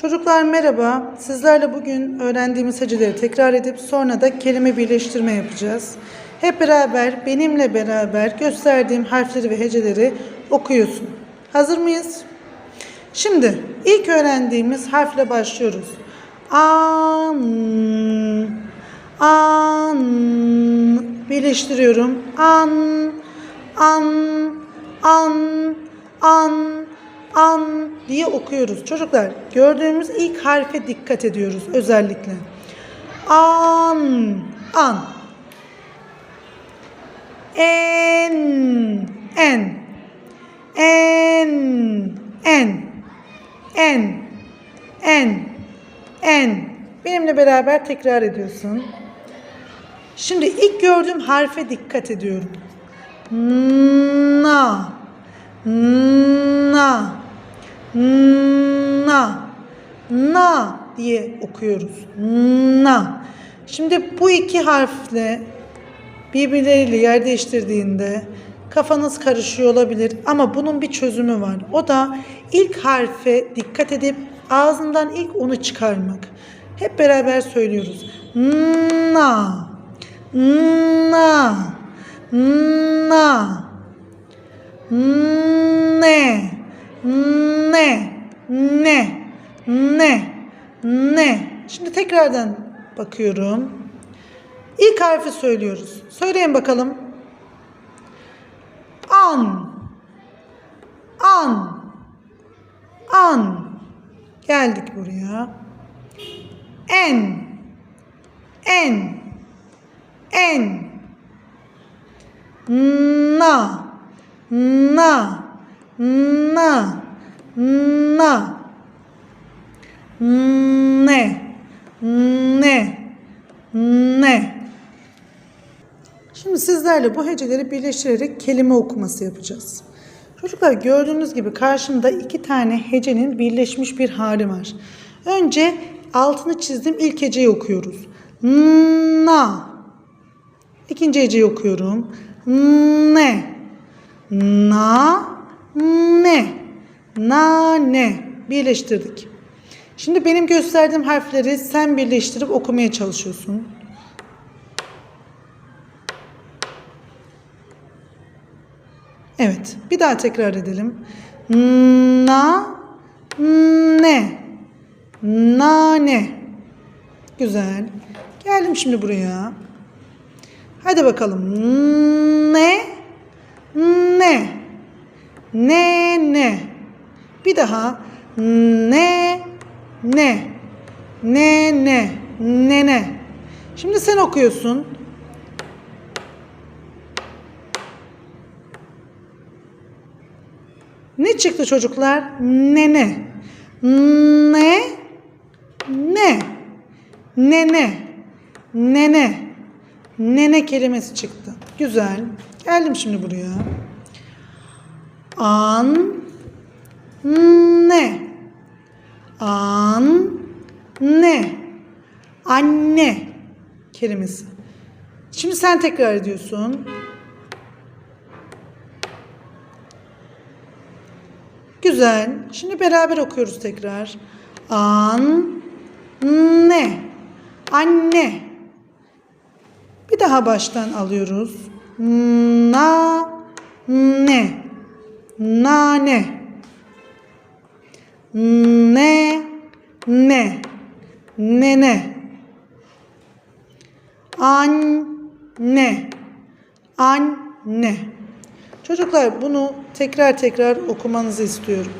Çocuklar merhaba. Sizlerle bugün öğrendiğimiz heceleri tekrar edip sonra da kelime birleştirme yapacağız. Hep beraber benimle beraber gösterdiğim harfleri ve heceleri okuyorsun. Hazır mıyız? Şimdi ilk öğrendiğimiz harfle başlıyoruz. An, an, birleştiriyorum. An, an, an, an, an diye okuyoruz. Çocuklar gördüğümüz ilk harfe dikkat ediyoruz özellikle. An, an. En, en. En, en. En, en, en. Benimle beraber tekrar ediyorsun. Şimdi ilk gördüğüm harfe dikkat ediyorum. Na, na, na, na diye okuyoruz. Na. Şimdi bu iki harfle birbirleriyle yer değiştirdiğinde kafanız karışıyor olabilir ama bunun bir çözümü var. O da ilk harfe dikkat edip ağzından ilk onu çıkarmak. Hep beraber söylüyoruz. Na, na, na, ne, ne, ne, ne, ne. Şimdi tekrardan bakıyorum. İlk harfi söylüyoruz. Söyleyin bakalım. An. An. An. Geldik buraya. En. En. En. Na. Na. Na. Na. Ne. Ne. Ne. Şimdi sizlerle bu heceleri birleştirerek kelime okuması yapacağız. Çocuklar gördüğünüz gibi karşımda iki tane hecenin birleşmiş bir hali var. Önce altını çizdim ilk heceyi okuyoruz. Na. İkinci heceyi okuyorum. Ne. Na. Ne. Na ne. Birleştirdik. Şimdi benim gösterdiğim harfleri sen birleştirip okumaya çalışıyorsun. Evet. Bir daha tekrar edelim. Na ne nane. Güzel. Geldim şimdi buraya. Hadi bakalım. Ne ne ne ne. Bir daha. Ne ne ne ne ne ne. Şimdi sen okuyorsun. Ne çıktı çocuklar? Nene. Ne? Ne? Nene. Nene. Nene kelimesi çıktı. Güzel. Geldim şimdi buraya. An. Ne. An. Ne. Anne kelimesi. Şimdi sen tekrar ediyorsun. Güzel. Şimdi beraber okuyoruz tekrar. An ne anne. Bir daha baştan alıyoruz. Na ne nane ne? Ne? Nene anne. Anne. Çocuklar bunu tekrar tekrar okumanızı istiyorum.